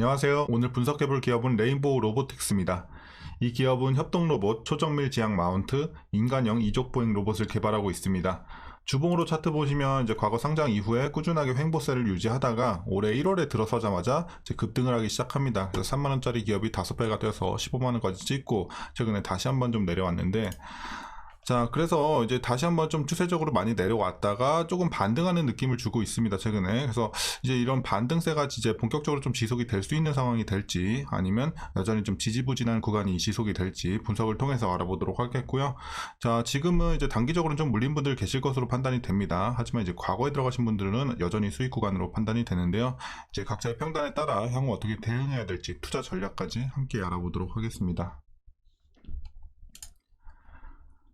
안녕하세요. 오늘 분석해볼 기업은 레인보우 로보틱스입니다. 이 기업은 협동 로봇, 초정밀 지향 마운트, 인간형 이족 보행 로봇을 개발하고 있습니다. 주봉으로 차트 보시면 이제 과거 상장 이후에 꾸준하게 횡보세를 유지하다가 올해 1월에 들어서자마자 급등을 하기 시작합니다. 그래서 3만원짜리 기업이 5배가 돼서 15만원까지 찍고 최근에 다시 한번 좀 내려왔는데 자, 그래서 이제 다시 한번 좀 추세적으로 많이 내려왔다가 조금 반등하는 느낌을 주고 있습니다, 최근에. 그래서 이제 이런 반등세가 이제 본격적으로 좀 지속이 될 수 있는 상황이 될지 아니면 여전히 좀 지지부진한 구간이 지속이 될지 분석을 통해서 알아보도록 하겠고요. 자, 지금은 이제 단기적으로는 좀 물린 분들 계실 것으로 판단이 됩니다. 하지만 이제 과거에 들어가신 분들은 여전히 수익 구간으로 판단이 되는데요. 이제 각자의 평단에 따라 향후 어떻게 대응해야 될지 투자 전략까지 함께 알아보도록 하겠습니다.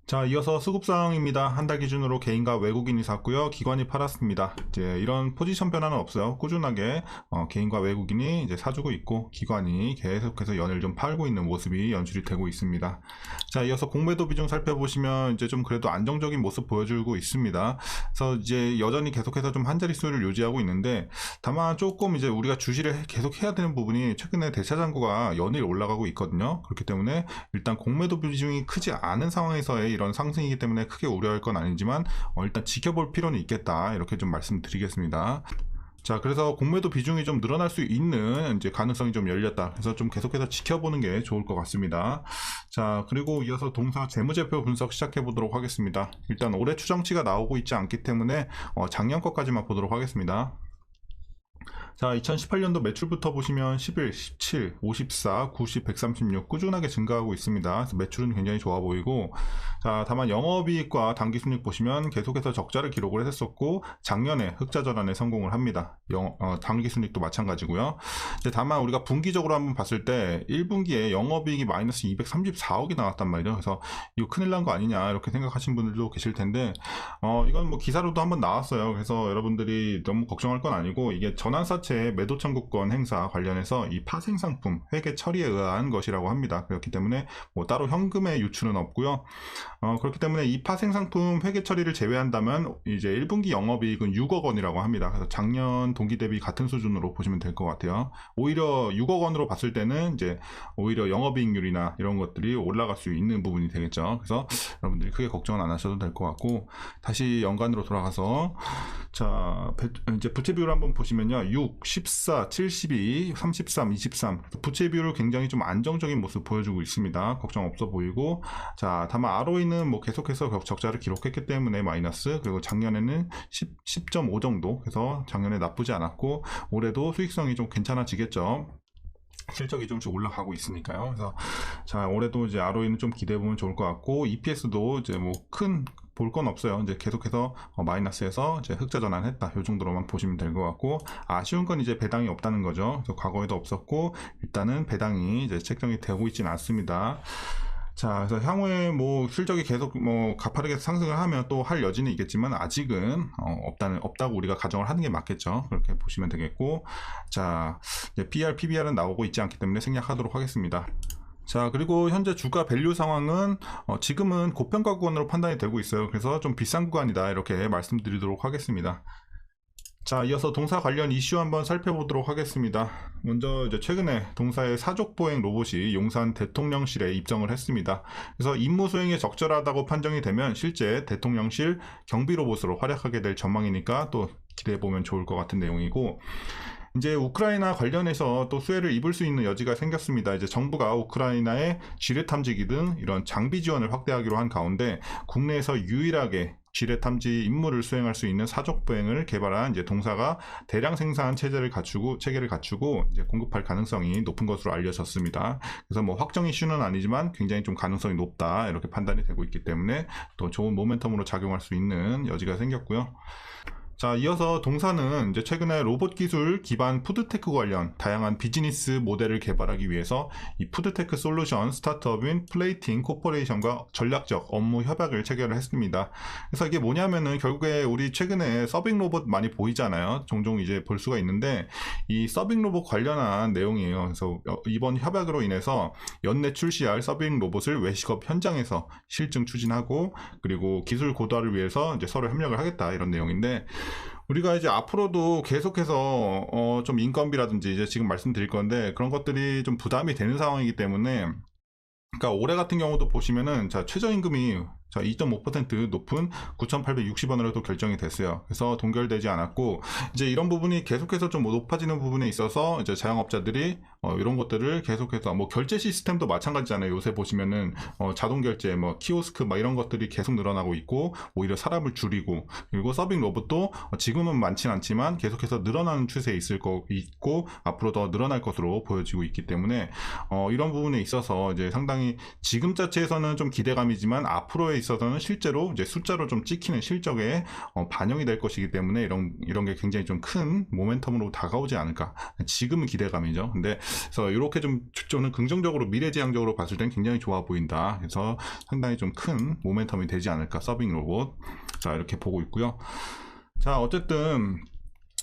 자, 이어서 수급상입니다. 한 달 기준으로 개인과 외국인이 샀고요. 기관이 팔았습니다. 이제 이런 포지션 변화는 없어요. 꾸준하게 어, 개인과 외국인이 이제 사주고 있고 기관이 계속해서 연을 좀 팔고 있는 모습이 연출이 되고 있습니다. 자, 이어서 공매도 비중 살펴보시면 이제 좀 그래도 안정적인 모습 보여주고 있습니다. 그래서 이제 여전히 계속해서 좀 한 자릿수를 유지하고 있는데 다만 조금 이제 우리가 주시를 계속 해야 되는 부분이 최근에 대차장고가 연일 올라가고 있거든요. 그렇기 때문에 일단 공매도 비중이 크지 않은 상황에서의 이런 상승이기 때문에 크게 우려할 건 아니지만 어, 일단 지켜볼 필요는 있겠다 이렇게 좀 말씀드리겠습니다. 자, 그래서 공매도 비중이 좀 늘어날 수 있는 이제 가능성이 좀 열렸다. 그래서 좀 계속해서 지켜보는 게 좋을 것 같습니다. 자, 그리고 이어서 동사 재무제표 분석 시작해 보도록 하겠습니다. 일단 올해 추정치가 나오고 있지 않기 때문에 어, 작년 것까지만 보도록 하겠습니다. 자, 2018년도 매출부터 보시면 11, 17, 54, 90, 136 꾸준하게 증가하고 있습니다. 매출은 굉장히 좋아 보이고, 자, 다만 영업이익과 당기순익 보시면 계속해서 적자를 기록을 했었고, 작년에 흑자 전환에 성공을 합니다. 영, 어, 당기순익도 마찬가지고요. 다만 우리가 분기적으로 한번 봤을 때 1분기에 영업이익이 마이너스 234억이 나왔단 말이에요. 그래서 이거 큰일 난 거 아니냐 이렇게 생각하신 분들도 계실 텐데, 어, 이건 뭐 기사로도 한번 나왔어요. 그래서 여러분들이 너무 걱정할 건 아니고 이게 전환사 자체 매도 청구권 행사 관련해서 이 파생 상품 회계 처리에 의한 것이라고 합니다. 그렇기 때문에 뭐 따로 현금의 유출은 없고요. 어, 그렇기 때문에 이 파생 상품 회계 처리를 제외한다면 이제 1분기 영업이익은 6억 원이라고 합니다. 그래서 작년 동기 대비 같은 수준으로 보시면 될 것 같아요. 오히려 6억 원으로 봤을 때는 이제 오히려 영업이익률이나 이런 것들이 올라갈 수 있는 부분이 되겠죠. 그래서 여러분들이 크게 걱정은 안 하셔도 될 것 같고 다시 연간으로 돌아가서 자 이제 부채 비율 한번 보시면요. 6 14, 72, 33, 23 부채 비율을 굉장히 좀 안정적인 모습 보여주고 있습니다. 걱정 없어 보이고 자 다만 ROE는 뭐 계속해서 적자를 기록했기 때문에 마이너스 그리고 작년에는 10, 10.5 정도 그래서 작년에 나쁘지 않았고 올해도 수익성이 좀 괜찮아지겠죠. 실적이 좀씩 올라가고 있으니까요. 그래서 자 올해도 이제 ROE는 좀 기대해 보면 좋을 것 같고 EPS도 이제 뭐 큰 볼 건 없어요. 이제 계속해서 어, 마이너스에서 이제 흑자 전환했다. 이 정도로만 보시면 될 것 같고 아쉬운 건 이제 배당이 없다는 거죠. 과거에도 없었고 일단은 배당이 이제 책정이 되고 있지는 않습니다. 자, 그래서 향후에 뭐 실적이 계속 뭐 가파르게 상승을 하면 또 할 여지는 있겠지만 아직은 어, 없다는 없다고 우리가 가정을 하는 게 맞겠죠. 그렇게 보시면 되겠고, 자, 이제 PR, PBR은 나오고 있지 않기 때문에 생략하도록 하겠습니다. 자 그리고 현재 주가 밸류 상황은 어, 지금은 고평가 구간으로 판단이 되고 있어요 그래서 좀 비싼 구간이다 이렇게 말씀드리도록 하겠습니다 자 이어서 동사 관련 이슈 한번 살펴보도록 하겠습니다. 먼저 최근에 동사의 사족보행 로봇이 용산 대통령실에 입정을 했습니다. 그래서 임무 수행에 적절하다고 판정이 되면 실제 대통령실 경비 로봇으로 활약하게 될 전망이니까 또 기대해 보면 좋을 것 같은 내용이고 이제 우크라이나 관련해서 또 수혜를 입을 수 있는 여지가 생겼습니다. 이제 정부가 우크라이나의 지뢰 탐지기 등 이런 장비 지원을 확대하기로 한 가운데 국내에서 유일하게 지뢰 탐지 임무를 수행할 수 있는 사족 보행을 개발한 이제 동사가 대량 생산 체제를 갖추고 체계를 갖추고 이제 공급할 가능성이 높은 것으로 알려졌습니다. 그래서 뭐 확정 이슈는 아니지만 굉장히 좀 가능성이 높다 이렇게 판단이 되고 있기 때문에 또 좋은 모멘텀으로 작용할 수 있는 여지가 생겼고요. 자, 이어서 동사는 이제 최근에 로봇 기술 기반 푸드테크 관련 다양한 비즈니스 모델을 개발하기 위해서 이 푸드테크 솔루션 스타트업인 플레이팅 코퍼레이션과 전략적 업무 협약을 체결을 했습니다. 그래서 이게 뭐냐면은 결국에 우리 최근에 서빙 로봇 많이 보이잖아요. 종종 이제 볼 수가 있는데 이 서빙 로봇 관련한 내용이에요. 그래서 이번 협약으로 인해서 연내 출시할 서빙 로봇을 외식업 현장에서 실증 추진하고 그리고 기술 고도화를 위해서 이제 서로 협력을 하겠다 이런 내용인데 우리가 이제 앞으로도 계속해서 어, 좀 인건비라든지 이제 지금 말씀드릴 건데 그런 것들이 좀 부담이 되는 상황이기 때문에 그러니까 올해 같은 경우도 보시면은 자 최저임금이 자, 2.5% 높은 9,860원으로도 결정이 됐어요. 그래서 동결되지 않았고, 이제 이런 부분이 계속해서 좀 높아지는 부분에 있어서 이제 자영업자들이 어, 이런 것들을 계속해서 뭐 결제 시스템도 마찬가지잖아요. 요새 보시면은 어, 자동 결제, 뭐 키오스크 막 이런 것들이 계속 늘어나고 있고, 오히려 사람을 줄이고, 그리고 서빙 로봇도 지금은 많진 않지만 계속해서 늘어나는 추세에 있을 거 있고, 앞으로 더 늘어날 것으로 보여지고 있기 때문에 어, 이런 부분에 있어서 이제 상당히 지금 자체에서는 좀 기대감이지만 앞으로의 있어서는 실제로 이제 숫자로 좀 찍히는 실적에 어, 반영이 될 것이기 때문에 이런 이런 게 굉장히 좀 큰 모멘텀으로 다가오지 않을까. 지금은 기대감이죠. 근데 그래서 이렇게 좀 저는 긍정적으로 미래지향적으로 봤을 땐 굉장히 좋아 보인다. 그래서 상당히 좀 큰 모멘텀이 되지 않을까. 서빙 로봇. 자 이렇게 보고 있고요. 자 어쨌든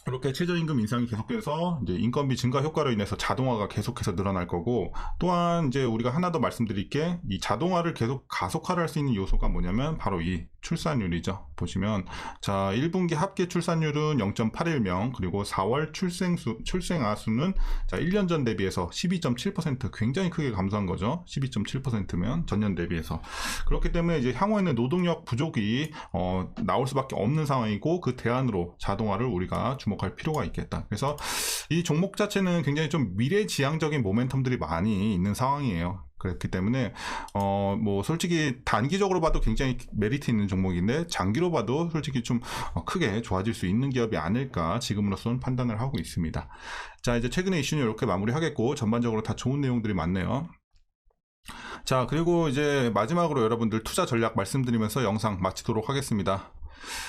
이렇게 최저임금 인상이 계속돼서 이제 인건비 증가 효과로 인해서 자동화가 계속해서 늘어날 거고 또한 이제 우리가 하나 더 말씀드릴 게 이 자동화를 계속 가속화를 할 수 있는 요소가 뭐냐면 바로 이 출산율이죠. 보시면 자 1분기 합계 출산율은 0.81명 그리고 4월 출생수 출생아 수는 자 1년 전 대비해서 12.7% 굉장히 크게 감소한 거죠. 12.7%면 전년 대비해서 그렇기 때문에 이제 향후에는 노동력 부족이 어, 나올 수밖에 없는 상황이고 그 대안으로 자동화를 우리가 주목할 필요가 있겠다. 그래서 이 종목 자체는 굉장히 좀 미래지향적인 모멘텀들이 많이 있는 상황이에요. 그렇기 때문에 어 뭐 솔직히 단기적으로 봐도 굉장히 메리트 있는 종목인데 장기로 봐도 솔직히 좀 어, 크게 좋아질 수 있는 기업이 아닐까 지금으로서는 판단을 하고 있습니다. 자 이제 최근에 이슈는 이렇게 마무리하겠고 전반적으로 다 좋은 내용들이 많네요. 자 그리고 이제 마지막으로 여러분들 투자 전략 말씀드리면서 영상 마치도록 하겠습니다.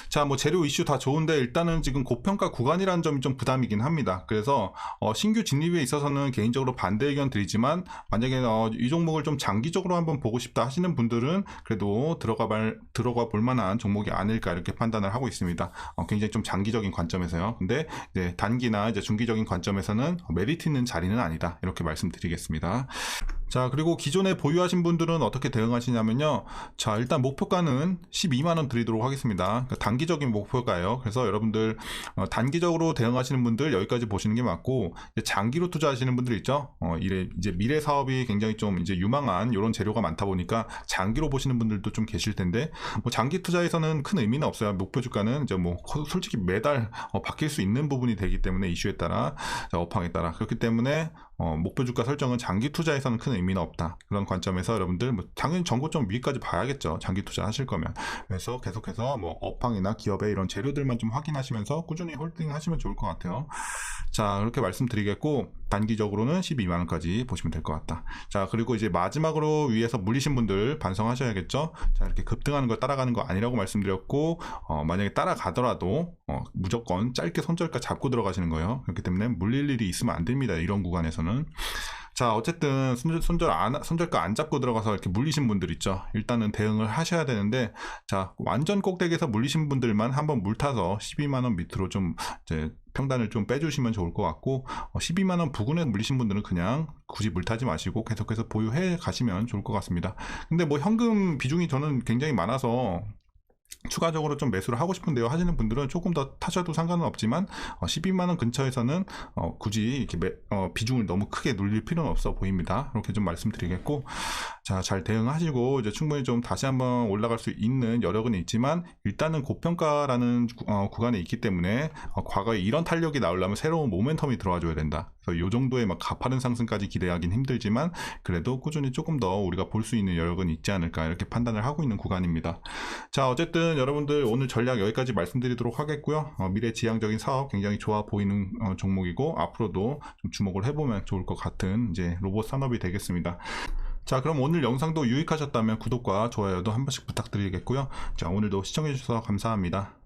자, 뭐 재료 이슈 다 좋은데 일단은 지금 고평가 구간이라는 점이 좀 부담이긴 합니다. 그래서 어, 신규 진입에 있어서는 개인적으로 반대 의견 드리지만 만약에 어, 이 종목을 좀 장기적으로 한번 보고 싶다 하시는 분들은 그래도 들어가 발, 들어가 볼 만한 종목이 아닐까 이렇게 판단을 하고 있습니다. 어, 굉장히 좀 장기적인 관점에서요. 근데 이제 단기나 이제 중기적인 관점에서는 메리트 있는 자리는 아니다. 이렇게 말씀드리겠습니다. 자, 그리고 기존에 보유하신 분들은 어떻게 대응하시냐면요. 자, 일단 목표가는 12만원 드리도록 하겠습니다. 그러니까 단기적인 목표가예요. 그래서 여러분들 어, 단기적으로 대응하시는 분들 여기까지 보시는 게 맞고, 장기로 투자하시는 분들 있죠. 어, 이래, 이제 미래 사업이 굉장히 좀 이제 유망한 이런 재료가 많다 보니까 장기로 보시는 분들도 좀 계실 텐데, 뭐 장기 투자에서는 큰 의미는 없어요. 목표 주가는 이제 뭐 솔직히 매달 어, 바뀔 수 있는 부분이 되기 때문에 이슈에 따라, 업황에 따라. 그렇기 때문에 어, 목표 주가 설정은 장기 투자에서는 큰 의미는 없다. 그런 관점에서 여러분들 뭐 당연히 전고점 위까지 봐야겠죠. 장기 투자 하실 거면. 그래서 계속해서 뭐 업황이나 기업의 이런 재료들만 좀 확인하시면서 꾸준히 홀딩 하시면 좋을 것 같아요. 자, 그렇게 말씀드리겠고 단기적으로는 12만 원까지 보시면 될 것 같다. 자, 그리고 이제 마지막으로 위에서 물리신 분들 반성하셔야겠죠? 자, 이렇게 급등하는 거 따라가는 거 아니라고 말씀드렸고, 어, 만약에 따라가더라도, 어, 무조건 짧게 손절가 잡고 들어가시는 거예요. 그렇기 때문에 물릴 일이 있으면 안 됩니다. 이런 구간에서는. 자, 어쨌든 손절, 손절 안, 손절가 안 잡고 들어가서 이렇게 물리신 분들 있죠. 일단은 대응을 하셔야 되는데, 자, 완전 꼭대기에서 물리신 분들만 한번 물타서 12만원 밑으로 좀 이제 평단을 좀 빼주시면 좋을 것 같고, 12만원 어, 부근에 물리신 분들은 그냥 굳이 물타지 마시고 계속해서 보유해 가시면 좋을 것 같습니다. 근데 뭐 현금 비중이 저는 굉장히 많아서 추가적으로 좀 매수를 하고 싶은데요. 하시는 분들은 조금 더 타셔도 상관은 없지만 어, 12만 원 근처에서는 어, 굳이 이렇게 매, 어, 비중을 너무 크게 눌릴 필요는 없어 보입니다. 이렇게 좀 말씀드리겠고 자 잘 대응하시고 이제 충분히 좀 다시 한번 올라갈 수 있는 여력은 있지만 일단은 고평가라는 어, 구간에 있기 때문에 어, 과거에 이런 탄력이 나오려면 새로운 모멘텀이 들어와줘야 된다 그래서 이 정도의 막 가파른 상승까지 기대하긴 힘들지만 그래도 꾸준히 조금 더 우리가 볼 수 있는 여력은 있지 않을까 이렇게 판단을 하고 있는 구간입니다 자 어쨌든 여러분들 오늘 전략 여기까지 말씀드리도록 하겠고요. 어, 미래지향적인 사업 굉장히 좋아 보이는 어, 종목이고 앞으로도 좀 주목을 해보면 좋을 것 같은 이제 로봇 산업이 되겠습니다. 자 그럼 오늘 영상도 유익하셨다면 구독과 좋아요도 한 번씩 부탁드리겠고요. 자 오늘도 시청해주셔서 감사합니다.